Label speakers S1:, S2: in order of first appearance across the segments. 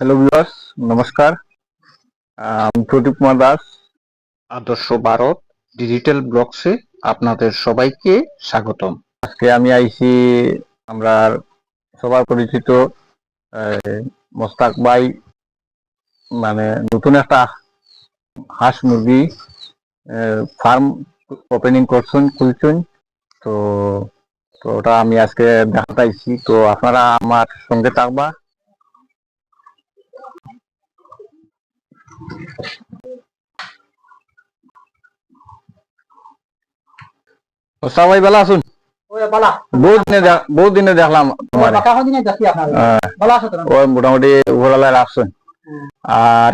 S1: Hello viewers নমস্কার আমি প্রদীপ কুমার দাস
S2: আদর্শ ভারত ডিজিটাল ব্লগসে আপনাদের সবাইকে স্বাগতম।
S1: আজকে আমি আইছি আমরা সবার পরিচিত মোস্তাক ভাই মানে নতুন একটা হাঁস মুরগি ফার্ম ওপেনিং করছেন, খুলছেন। তো তো ওটা আমি আজকে দেখাতাইছি তো আপনারা আমার সঙ্গে থাকবা। ভাই বেলা আসুন বহুত দিনে বহুত দিনে দেখলাম তোমার ওই মোটামুটি রাখছেন আর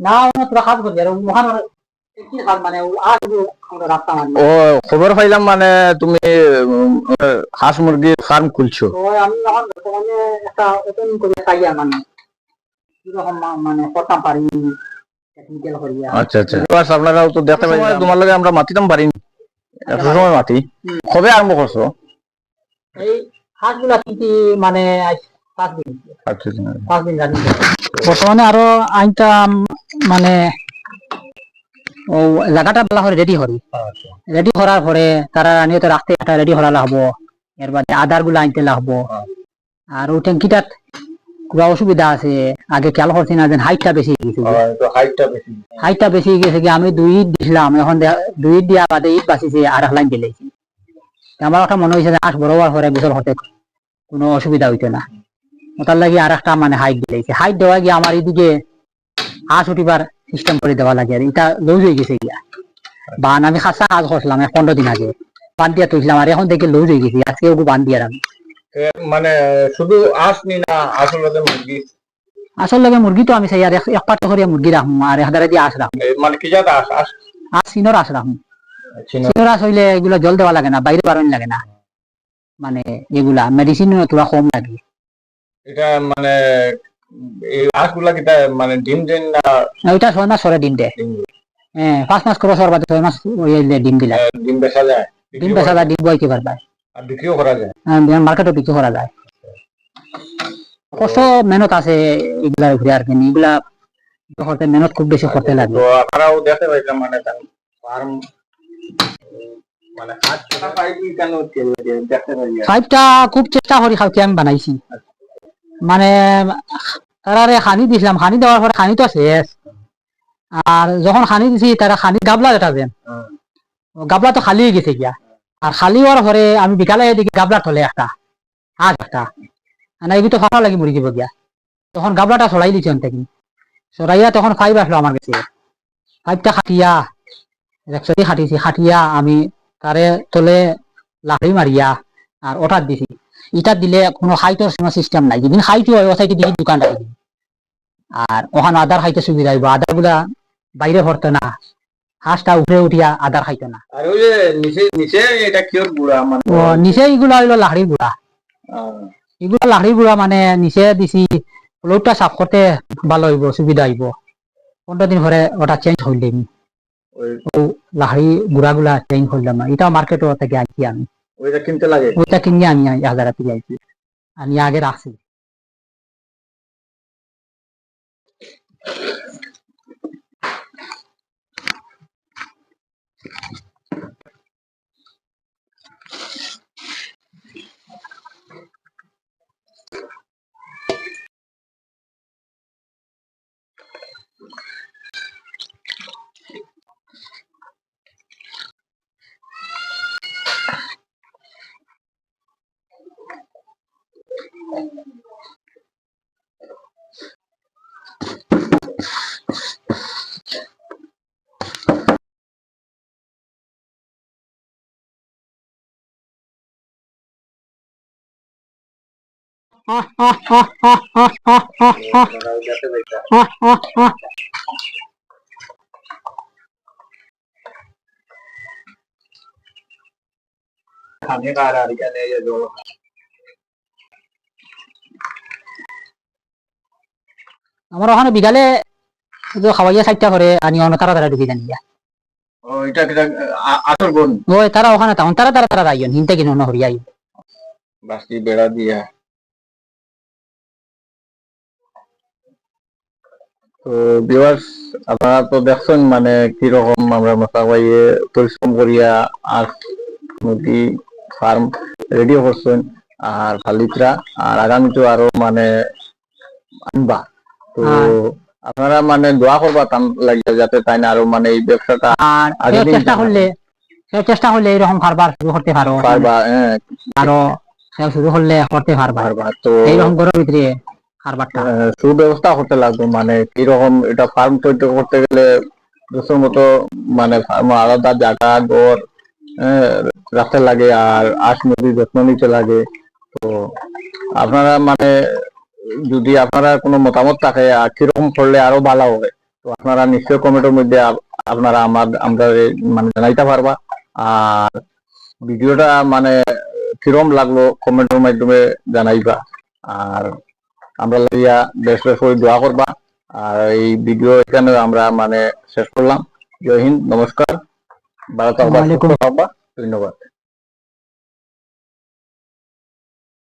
S3: না মানে ও মানে।
S1: খবর পাইলাম মানে তুমি হাঁস মুরগির ফার্ম খুলছো।
S3: আমি যখন একটা ওপেনিং করে মানে। মানে করতাম পারি
S1: আচ্ছা আচ্ছা। এবার আপনারাও তো দেখতে পাই তোমার লগে আমরা মাতিতাম পারিনি এত সময় মাতি। কবে আরম্ভ করছ?
S3: এই হাঁসগুলা কি কি মানে পাঁচ দিন।
S1: আচ্ছা আচ্ছা।
S3: পাঁচ দিন রাখি বর্তমানে আরও আইনটা মানে ও জায়গাটা ভালো করে রেডি করি। রেডি করার পরে তারা নিয়ত রাখতে রেডি করা লাগবো এর বাদে আদারগুলো আনতে লাগবো। আর ওই ট্যাঙ্কিটাত পুরা অসুবিধা আছে আগে খেয়াল করছি না হাইটটা বেশি গেছে
S1: হাইটটা বেশি
S3: হাইটটা বেশি গেছে কি আমি দুই ইট দিছিলাম এখন দুই ইট দিয়া বাদে ইট বাঁচিছে আর লাইন দিলেছি আমার একটা মনে হয়েছে বড় হওয়ার পরে গোসল হতে কোনো অসুবিধা হইতো না। ওটার লাগি আর একটা মানে হাইট দিলেছে হাইট দেওয়া গিয়ে আমার এইদিকে আঁশ উঠিবার সিস্টেম করে দেওয়া লাগে। আর এটা লুজ হয়ে গেছে গিয়া বান আমি খাসা কাজ করছিলাম পনেরো দিন আগে। বান দিয়া তুলছিলাম আর এখন দেখে লুজ হয়ে গেছি। আজকে ওকে বান দিয়ে আমি
S1: মানে শুধু আঁশ নি না আসলে মুরগি?
S3: আসল লাগে মুরগি তো আমি চাই আর এক- এক পাত্র করে মুরগি রাখব আর হাজারে দিয়ে আঁশ রাখব
S1: মানে কি জাত আঁশ? আঁশ?
S3: চিনর আঁশ রাখব
S1: চিনো।
S3: চিনর। আঁশ হইলে এগুলো জল দেওয়া লাগে না বাইরে বারণ লাগে না। মানে এগুলা মেডিসিন তোরা কম লাগে।
S1: এটা মানে এই আঁশগুলা কিটা মানে ডিম দেন না?
S3: ওইটা ছয় মাস সরে ডিম দেয়। হ্যাঁ পাঁচ মাস করে সর বাদে ছয় মাস ডিম দিলা
S1: ডিম বেচা যায়?
S3: ডিম বেচা যায় ডিম বইতে পারবা
S1: আর বিক্রিও করা যায়।
S3: মার্কেটে বিক্রি করা যায়। কষ্ট মেহনত আছে এগুলার উপরে আর কি এগুলা করতে মেহনত খুব বেশি করতে লাগে।
S1: তো আপনারাও দেখতে পাইলাম মানে ফার্ম মানে
S3: খুব চেষ্টা করি আমি বানাইছি। মানে তারারে খানি দিছিলাম খানি দেওয়ার পরে খানি তো শেষ। আর যখন খানি দিছি তারা খানি গাবলা যেটা দেন গাবলা তো খালি হয়ে গেছে গিয়া। আর খালি হওয়ার পরে আমি বিকালে এদিকে গাবলা টলে একটা, আজ একটা। না এগুলো তো ফাঁকা লাগি মরি যাব তখন গাবলাটা ছড়াই দিছি অন্তে কি ছড়াইয়া তখন ফাইভ আসলো আমার কাছে। ফাইভটা খাটিয়া একসাথে খাটিছি, খাটিয়া আমি তারে তলে লাঠি মারিয়া আর ওটা দিছি। ইটা দিলে কোনো হাইটের কোনো সিস্টেম নাই। যেদিন হাইট হয় ও সাইডে দিকে দোকান রাখি আর ওখানে আদার খাইতে সুবিধা হইব। আদারগুলা বাইরে ভরতো না। হাঁসটা উপরে উঠিয়া আদার খাইতো না।
S1: আর ওই যে নিচে নিচে এটা কিওর গুড়া মানে?
S3: ও নিচে এগুলা হইল লাহড়ি গুড়া। এগুলা লাহড়ি গুড়া মানে নিচে দিছি লোডটা সাফ করতে ভালো হইব সুবিধা হইব। পনেরো দিন পরে ওটা চেঞ্জ হইলে
S1: ওই
S3: লাহড়ি গুড়া গুলা চেঞ্জ হইলাম এটা মার্কেটে থেকে আনছি আমি।
S1: ওইটা কিনতে লাগে?
S3: ওইটা কিনে আমি হাজার থেকে আইছি। আমি আগে রাখছি
S1: Thank you.
S3: আমার ওখানে বিকালে খাওয়াইয়া সাইডটা করে আনি অন্য তারা তারা ঢুকি জানি ওই তারা ওখানে তারা তারা তারা আইন হিনতে কিনে অন্য
S1: বাসি বেড়া দিয়া। তো ভিউয়ার্স আপনারা তো দেখছেন মানে কীরকম আমরা মোস্তাকবাইয়ে পরিশ্রম করিয়া আর মুরগি ফার্ম রেডি করছেন আর খালিতরা আর আগামীতে আরও মানে আনবা তো। আপনারা মানে দোয়া করবা তান লাগিয়ে যাতে তাই না আরও মানে এই ব্যবসাটা
S3: আর চেষ্টা। করলে চেষ্টা করলে এরকম কারবার শুরু করতে পারো
S1: পারবা হ্যাঁ
S3: আরও শুরু করলে করতে পারবা
S1: তো
S3: এইরকম গরুর ভিতরে কারবারটা
S1: আহ, সুব্যবস্থা করতে লাগবে মানে কীরকম এটা ফার্ম তৈরি করতে গেলে দোষের মতো মানে ফার্ম আলাদা জায়গা ঘর আহ, রাখতে লাগে আর আশ মুরগির যত্ন নিতে লাগে। তো আপনারা মানে যদি আপনারা কোনো মতামত থাকে আর কীরকম করলে আরও ভালো হবে তো আপনারা নিশ্চয় কমেন্টের মধ্যে আপনারা আমার আমরা মানে জানাইতে পারবা। আর ভিডিওটা মানে কিরম লাগল কমেন্টের মাধ্যমে জানাইবা। আর আমরা লাগিয়া বেশ বেশ করে দোয়া করবা। আর এই ভিডিও এখানে আমরা মানে শেষ করলাম। জয় হিন্দ নমস্কার। ভালো থাকবা। ধন্যবাদ।